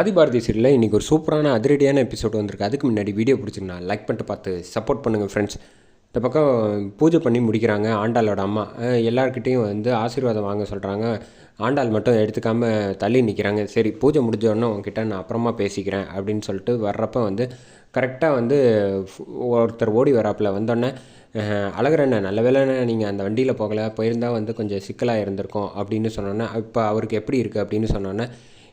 ஆதிபாரதி சீரியலில் இன்றைக்கி ஒரு சூப்பரான அதிரடியான எபிசோட் வந்திருக்கு. அதுக்கு முன்னாடி வீடியோ பிடிச்சிங்கன்னா லைக் பண்ணிட்டு பார்த்து சப்போர்ட் பண்ணுங்கள் ஃப்ரெண்ட்ஸ் இந்த பக்கம் பூஜை பண்ணி முடிக்கிறாங்க ஆண்டாளோட அம்மா. எல்லாருக்கிட்டேயும் வந்து ஆசீர்வாதம் வாங்க சொல்கிறாங்க ஆண்டாள் மட்டும் எடுத்துக்காமல் தள்ளி நிற்கிறாங்க சரி பூஜை முடிஞ்சோடனே உங்ககிட்ட நான் அப்புறமா பேசிக்கிறேன் அப்படின்னு சொல்லிட்டு வர்றப்ப வந்து கரெக்டாக வந்து ஒருத்தர் ஓடி வராப்பில் வந்தோடனே அழகரண்ண நல்ல வேலைண்ணே நீங்கள் அந்த வண்டியில் போகலை. போயிருந்தால் வந்து கொஞ்சம் சிக்கலாக இருந்திருக்கும் அப்படின்னு சொன்னோன்னே இப்போ அவருக்கு எப்படி இருக்குது அப்படின்னு சொன்னோன்னே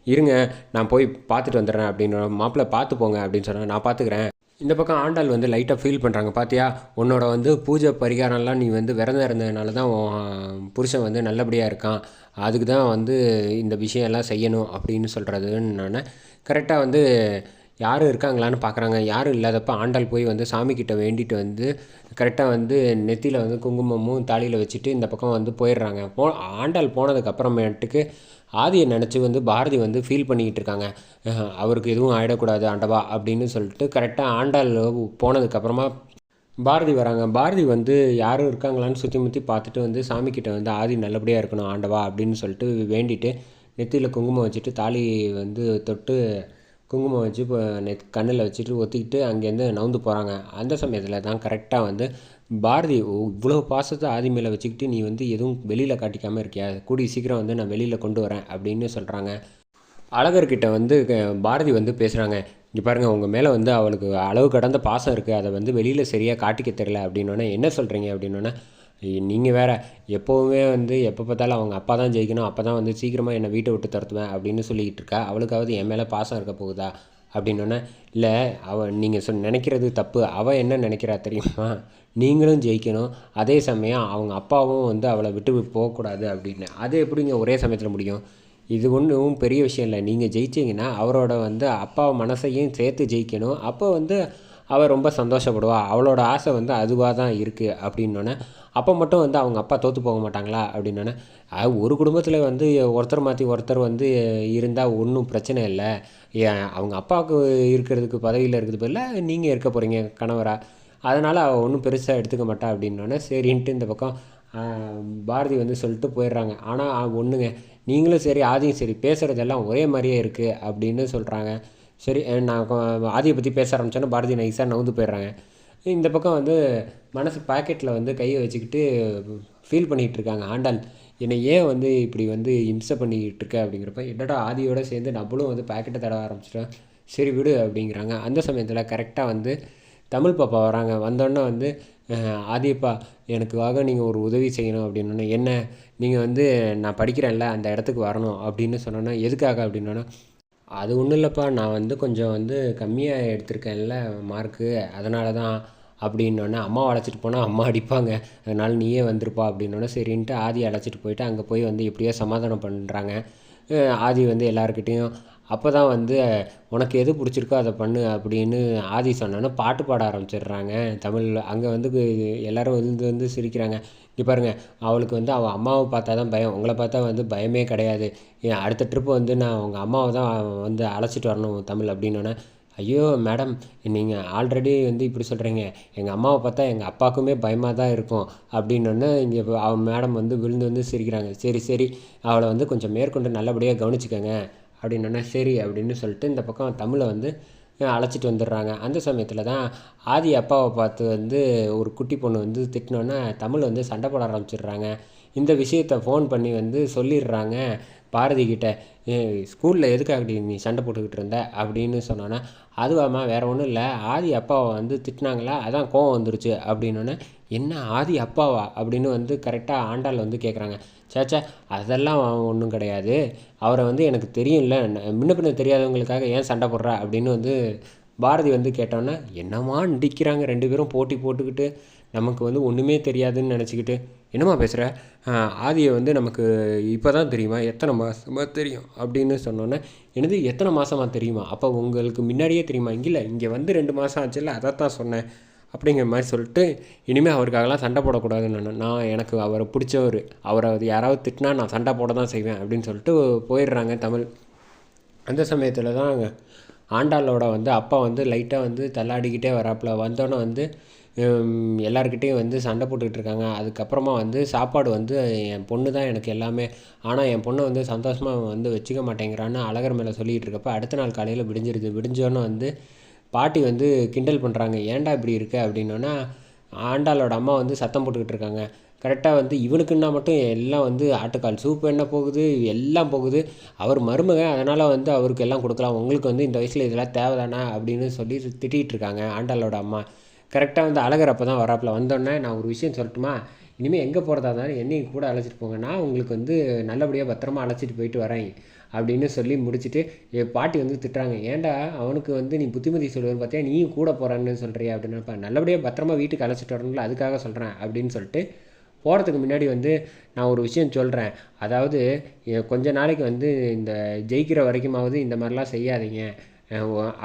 இருங்க நான் போய் பார்த்துட்டு வந்துடுறேன் அப்படின்னு மாப்பிள்ளை பார்த்து போங்க அப்படின்னு சொன்னாங்க நான் பார்த்துக்கிறேன். இந்த பக்கம் ஆண்டாள் வந்து லைட்டாக ஃபீல் பண்ணுறாங்க பார்த்தியா உன்னோட வந்து பூஜை பரிகாரம்லாம் நீ வந்து விரதம் இருந்ததுனால தான் உன் புருஷன் வந்து நல்லபடியாக இருக்கான். அதுக்கு தான் வந்து இந்த விஷயம்லாம் செய்யணும் அப்படின்னு சொல்கிறதுன்னு கரெக்டாக வந்து யாரும் இருக்காங்களான்னு பார்க்குறாங்க யாரும் இல்லாதப்ப ஆண்டாள் போய் வந்து சாமிக்கிட்ட வேண்டிட்டு வந்து கரெக்டாக வந்து நெத்தியில் வந்து குங்குமமும் தாலியில் வச்சுட்டு இந்த பக்கம் வந்து போயிடுறாங்க. போ ஆண்டாள் போனதுக்கப்புறமேட்டுக்கு ஆதியை நினச்சி வந்து பாரதி வந்து ஃபீல் பண்ணிக்கிட்டு இருக்காங்க. அவருக்கு எதுவும் ஆகிடக்கூடாது ஆண்டவா அப்படின்னு சொல்லிட்டு கரெக்டாக ஆண்டாள் போனதுக்கப்புறமா பாரதி வராங்க. பாரதி வந்து யாரும் இருக்காங்களான்னு சுற்றி முற்றி பார்த்துட்டு வந்து சாமிக்கிட்ட வந்து ஆதி நல்லபடியாக இருக்கணும் ஆண்டவா அப்படின்னு சொல்லிட்டு வேண்டிட்டு நெத்தியில் குங்குமம் வச்சுட்டு தாலி வந்து தொட்டு குங்குமம் வச்சு இப்போ நெத் கண்ணில் வச்சுட்டு ஒத்திக்கிட்டு அங்கேருந்து நவுந்து போகிறாங்க அந்த சமயத்தில் தான் கரெக்டாக வந்து பாரதி இவ்வளோ பாசத்தை ஆதி மேலே வச்சுக்கிட்டு நீ வந்து எதுவும் வெளியில் காட்டிக்காமல் இருக்கியா? கூடி சீக்கிரம் வந்து நான் வெளியில் கொண்டு வரேன் அப்படின்னு சொல்கிறாங்க அழகர்கிட்ட வந்து க- பாரதி வந்து பேசுகிறாங்க இங்கே பாருங்கள் உங்கள் மேலே வந்து அவளுக்கு அளவு கடந்த பாசம் இருக்குது அதை வந்து வெளியில் சரியாக காட்டிக்க தெரில அப்படின்னோடனே என்ன சொல்கிறீங்க அப்படின்னோடனே நீங்கள் வேறு எப்போவுமே வந்து எப்போ பார்த்தாலும் அவங்க அப்பா தான் ஜெயிக்கணும் அப்போ தான் வந்து சீக்கிரமாக என்னை வீட்டை விட்டு துரத்துவேன் அப்படின்னு சொல்லிக்கிட்டு இருக்கா? அவளுக்காவது என் மேலே பாசம் இருக்க போகுதா? அப்படின்னோடனே இல்லை அவள் நீங்கள் சொ நினைக்கிறது தப்பு. அவள் என்ன நினைக்கிறா தெரியுமா? நீங்களும் ஜெயிக்கணும். அதே சமயம் அவங்க அப்பாவும் வந்து அவளை விட்டு போகக்கூடாது அப்படின்னு. அது எப்படிங்க ஒரே சமயத்தில் முடியும்? இது ஒன்றும் பெரிய விஷயம் இல்லை. நீங்கள் ஜெயிச்சிங்கன்னா அவரோட வந்து அப்பா மனசையும் சேர்த்து ஜெயிக்கணும். அப்போ வந்து அவள் ரொம்ப சந்தோஷப்படுவா. அவளோட ஆசை வந்து அதுவாக தான் இருக்குது அப்படின்னோடனே அப்போ மட்டும் வந்து அவங்க அப்பா தோற்று போக மாட்டாங்களா அப்படின்னோடனே அது ஒரு குடும்பத்தில் வந்து ஒருத்தர் மாற்றி ஒருத்தர் வந்து இருந்தால் ஒன்றும் பிரச்சனை இல்லை. ஏன் அவங்க அப்பாவுக்கு இருக்கிறதுக்கு பதவியில் இருக்கிறது பதில் நீங்கள் இருக்க போகிறீங்க கணவராக அதனால் அவள் ஒன்றும் பெருசாக எடுத்துக்க மாட்டா அப்படின்னோடனே சரின்ட்டு இந்த பக்கம் பாரதி வந்து சொல்லிட்டு போயிடுறாங்க. ஆனால் ஒன்றுங்க நீங்களும் சரி ஆதியும் சரி பேசுகிறதெல்லாம் ஒரே மாதிரியே இருக்குது அப்படின்னு சொல்கிறாங்க சரி நான் ஆதியை பற்றி பேச ஆரம்பிச்சோன்னா பாரதி நைஸாக நவுந்து போயிடுறாங்க. இந்த பக்கம் வந்து மனசு பாக்கெட்டில் வந்து கையை வச்சுக்கிட்டு ஃபீல் பண்ணிகிட்டு இருக்காங்க. ஆண்டாள் என்னை ஏன் வந்து இப்படி வந்து இம்சை பண்ணிக்கிட்டு இருக்க அப்படிங்கிறப்ப என்னடா ஆதியோடு சேர்ந்து நம்மளும் வந்து பாக்கெட்டை தடவ ஆரம்பிச்சிட்டோம். சரி விடு அப்படிங்கிறாங்க. அந்த சமயத்தில் கரெக்டாக வந்து தமிழ் பாப்பா வராங்க. வந்தோடனே வந்து ஆதியப்பா எனக்காக நீங்கள் ஒரு உதவி செய்யணும் அப்படின்னோடனே என்ன? நீங்கள் வந்து நான் படிக்கிறேன்ல அந்த இடத்துக்கு வரணும் அப்படின்னு சொன்னோன்னே எதுக்காக? அப்படின்னோன்னா அது ஒன்றும் இல்லைப்பா. நான் வந்து கொஞ்சம் வந்து கம்மியாக எடுத்திருக்கேன்ல மார்க்கு அதனால தான் அப்படின்னோடனே அம்மாவை அழைச்சிட்டு போனால் அம்மா அடிப்பாங்க. அதனால் நீயே வந்துருப்பா அப்படின்னோடனே சரின்ட்டு ஆதி அழைச்சிட்டு போயிட்டு அங்கே போய் வந்து எப்படியோ சமாதானம் பண்ணுறாங்க ஆதி வந்து எல்லாருக்கிட்டேயும் அப்போ தான் வந்து உனக்கு எது பிடிச்சிருக்கோ அதை பண்ணு அப்படின்னு ஆதி சொன்னோன்னே பாட்டு பாட ஆரம்பிச்சிடுறாங்க. தமிழில் அங்கே வந்து எல்லோரும் விழுந்து வந்து வந்து சிரிக்கிறாங்க. இங்கே பாருங்கள் அவளுக்கு வந்து அவள் அம்மாவை பார்த்தா தான் பயம். உங்களை பார்த்தா வந்து பயமே கிடையாது. ஏன் அடுத்த ட்ரிப்பு வந்து நான் உங்கள் அம்மாவை தான் வந்து அழைச்சிட்டு வரணும் தமிழ் அப்படின்னோடனே ஐயோ மேடம் நீங்கள் ஆல்ரெடி வந்து இப்படி சொல்கிறீங்க எங்கள் அம்மாவை பார்த்தா எங்கள் அப்பாவுக்குமே பயமாக தான் இருக்கும் அப்படின்னோடனே இங்கே அவன் மேடம் வந்து விழுந்து வந்து சிரிக்கிறாங்க. சரி சரி அவளை வந்து கொஞ்சம் மேற்கொண்டு நல்லபடியாக கவனிச்சுக்கோங்க. அப்படின்னா சரி அப்படின்னு சொல்லிட்டு இந்த பக்கம் தமிழை வந்து அழைச்சிட்டு வந்துடுறாங்க. அந்த சமயத்தில் தான் ஆதி அப்பாவை பார்த்து வந்து ஒரு குட்டி பொண்ணு வந்து திட்டினோன்னே தமிழ் வந்து சண்டை போட ஆரம்பிச்சிடுறாங்க. இந்த விஷயத்த ஃபோன் பண்ணி வந்து சொல்லிடுறாங்க பாரதி கிட்ட. ஸ்கூலில் எதுக்காகடி நீ சண்டை போட்டுக்கிட்டு இருந்த? அப்படின்னு சொன்னோன்னே அதுவாம்மா வேறு ஒன்றும் இல்லை. ஆதி அப்பாவை வந்து திட்டினாங்களா? அதான் கோவம் வந்துருச்சு அப்படின்னோடனே என்ன ஆதி அப்பாவா? அப்படின்னு வந்து கரெக்டாக ஆண்டாள் வந்து கேட்குறாங்க சேச்சா அதெல்லாம் ஒன்றும் கிடையாது. அவரை வந்து எனக்கு தெரியும்ல. ந- முன்ன பின்ன தெரியாதவங்களுக்காக ஏன் சண்டை போடுறா? அப்படின்னு வந்து பாரதி வந்து கேட்டோன்னே என்னம்மா நடிக்கிறாங்க ரெண்டு பேரும்? போட்டி போட்டுக்கிட்டு நமக்கு வந்து ஒன்றுமே தெரியாதுன்னு நினச்சிக்கிட்டு என்னம்மா பேசுகிற ஆதியை வந்து நமக்கு இப்போ தான் தெரியுமா? எத்தனை மாதமாக தெரியும் அப்படின்னு சொன்னோன்னே எனது எத்தனை மாதமாக தெரியுமா? அப்போ உங்களுக்கு முன்னாடியே தெரியுமா? இங்கே இல்லை இங்கே வந்து ரெண்டு மாதம் ஆச்சுல்ல தான் சொன்னேன். அப்படிங்கிற மாதிரி சொல்லிட்டு இனிமேல் அவருக்காகலாம் சண்டை போடக்கூடாதுன்னு நான் நான் எனக்கு அவரை பிடிச்சவர் அவரை அது யாராவது திட்டினா நான் சண்டை போட தான் செய்வேன் அப்படின்னு சொல்லிட்டு போயிடுறாங்க தமிழ். அந்த சமயத்தில் தான் ஆண்டாளோட வந்து அப்பா வந்து லைட்டாக வந்து தள்ளாடிக்கிட்டே வராப்புல. வந்தோடனே வந்து எல்லாருக்கிட்டேயும் வந்து சண்டை போட்டுக்கிட்டு இருக்காங்க. அதுக்கப்புறமா வந்து சாப்பாடு வந்து என் பொண்ணு தான் எனக்கு எல்லாமே. ஆனால் என் பொண்ணை வந்து சந்தோஷமாக வந்து வச்சுக்க மாட்டேங்கிறான்னு அழகர் மேலே சொல்லிகிட்டு இருக்கப்ப அடுத்த நாள் காலையில் விடிஞ்சிருது. விடிஞ்சோன்னே வந்து பாட்டி வந்து கிண்டல் பண்ணுறாங்க ஏன்டா இப்படி இருக்க? அப்படின்னோன்னா ஆண்டாளோட அம்மா வந்து சத்தம் போட்டுக்கிட்டு இருக்காங்க. கரெக்டாக வந்து இவனுக்குன்னா மட்டும் எல்லாம் வந்து ஆட்டுக்கால் சூப் என்ன போகுது? எல்லாம் போகுது. அவர் மருமக அதனால் வந்து அவருக்கு எல்லாம் கொடுக்கலாம். உங்களுக்கு வந்து இந்த வயசில் இதெல்லாம் தேவைதானா? அப்படின்னு சொல்லி திட்டிகிட்டு இருக்காங்க ஆண்டாளோட அம்மா. கரெக்டாக வந்து அழகர் அப்போ தான் வராப்பில். வந்தோடனே நான் ஒரு விஷயம் சொல்லட்டுமா? இனிமேல் எங்கே போகிறதா இருந்தாலும் என்னையும் கூட அழைச்சிட்டு போங்க. நான் உங்களுக்கு வந்து நல்லபடியாக பத்திரமா அழைச்சிட்டு போயிட்டு வரேன் அப்படின்னு சொல்லி முடிச்சுட்டு என் பாட்டி வந்து திட்டுறாங்க. ஏன்டா அவனுக்கு வந்து நீ புத்திமதி சொல்லுவேன்னு பார்த்தியா நீயும் கூட போகிறான்னு சொல்கிறியா அப்படின்னு நல்லபடியாக பத்திரமா வீட்டுக்கு அழைச்சிட்டு வரணும்ல. அதுக்காக சொல்கிறேன் அப்படின்னு சொல்லிட்டு போகிறதுக்கு முன்னாடி வந்து நான் ஒரு விஷயம் சொல்கிறேன் அதாவது கொஞ்ச நாளைக்கு வந்து இந்த ஜெயிக்கிற வரைக்குமாவது இந்த மாதிரிலாம் செய்யாதீங்க.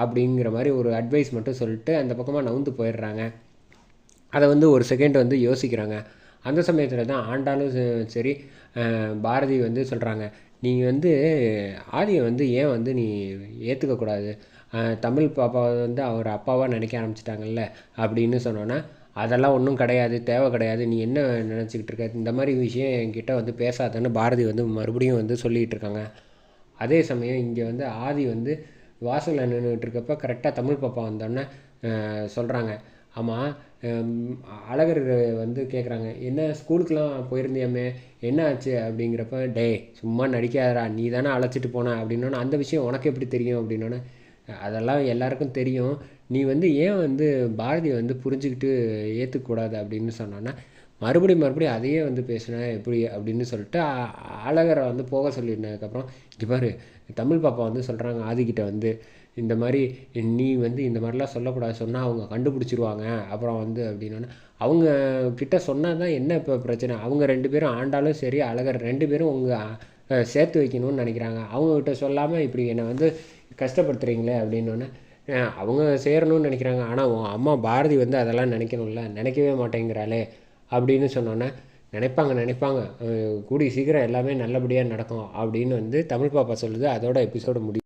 அப்படிங்கிற மாதிரி ஒரு அட்வைஸ் மட்டும் சொல்லிட்டு அந்த பக்கமாக நவுந்து போயிடுறாங்க. அதை வந்து ஒரு செகண்ட் வந்து யோசிக்கிறாங்க. அந்த சமயத்தில் தான் ஆண்டாலும் சரி பாரதி வந்து சொல்கிறாங்க நீங்கள் வந்து ஆதியை வந்து ஏன் வந்து நீ ஏற்றுக்கக்கூடாது தமிழ் பாப்பாவை வந்து அவர் அப்பாவாக நினைக்க ஆரம்பிச்சிட்டாங்கல்ல? அப்படின்னு சொன்னோன்னா அதெல்லாம் ஒன்றும் கிடையாது தேவை கிடையாது. நீ என்ன நினச்சிக்கிட்டு இருக்க? இந்த மாதிரி விஷயம் என்கிட்ட வந்து பேசாதன்னு பாரதி வந்து மறுபடியும் வந்து சொல்லிகிட்டு இருக்காங்க. அதே சமயம் இங்கே வந்து ஆதி வந்து வாசலில் நின்றுட்டு இருக்கப்ப கரெக்டாக தமிழ் பாப்பா வந்தோடனே சொல்கிறாங்க ஆமாம் அழகர் வந்து கேட்குறாங்க என்ன ஸ்கூலுக்கெலாம் போயிருந்தியாமே? என்ன ஆச்சு? அப்படிங்கிறப்ப டே சும்மா நடிக்காதடா நீ தானே அழைச்சிட்டு போன? அப்படின்னோன்னே அந்த விஷயம் உனக்கு எப்படி தெரியும்? அப்படின்னோன்னே அதெல்லாம் எல்லாருக்கும் தெரியும். நீ வந்து ஏன் வந்து பாரதியை வந்து புரிஞ்சுக்கிட்டு ஏற்றுக்கூடாது அப்படின்னு சொன்னோன்னா மறுபடியும் மறுபடியும் அதையே வந்து பேசுனேன் எப்படி அப்படின்னு சொல்லிட்டு அழகரை வந்து போக சொல்லியிருந்ததுக்கப்புறம் இங்கே பாரு தமிழ் பாப்பா வந்து சொல்கிறாங்க ஆதிக்கிட்ட வந்து இந்த மாதிரி நீ வந்து இந்த மாதிரிலாம் சொல்லக்கூடாது சொன்னால் அவங்க கண்டுபிடிச்சிருவாங்க அப்புறம் வந்து அப்படின்னா அவங்க கிட்ட சொன்னால் தான் என்ன இப்போ பிரச்சனை? அவங்க ரெண்டு பேரும் ஆண்டாலும் சரி அழகர் ரெண்டு பேரும் உங்கள் சேர்த்து வைக்கணும்னு நினைக்கிறாங்க. அவங்கக்கிட்ட சொல்லாமல் இப்படி என்னை வந்து கஷ்டப்படுத்துகிறீங்களே அப்படின்னோடனே அவங்க சேரணும்னு நினைக்கிறாங்க. ஆனால் உன் அம்மா பாரதி வந்து அதெல்லாம் நினைக்கணும்ல. நினைக்கவே மாட்டேங்கிறாளே அப்படின்னு சொன்னோன்னே நினைப்பாங்க நினைப்பாங்க. கூடி சீக்கிரம் எல்லாமே நல்லபடியாக நடக்கும் அப்படின்னு வந்து தமிழ் பாப்பா சொல்லுது. அதோட எபிசோடு முடியும்.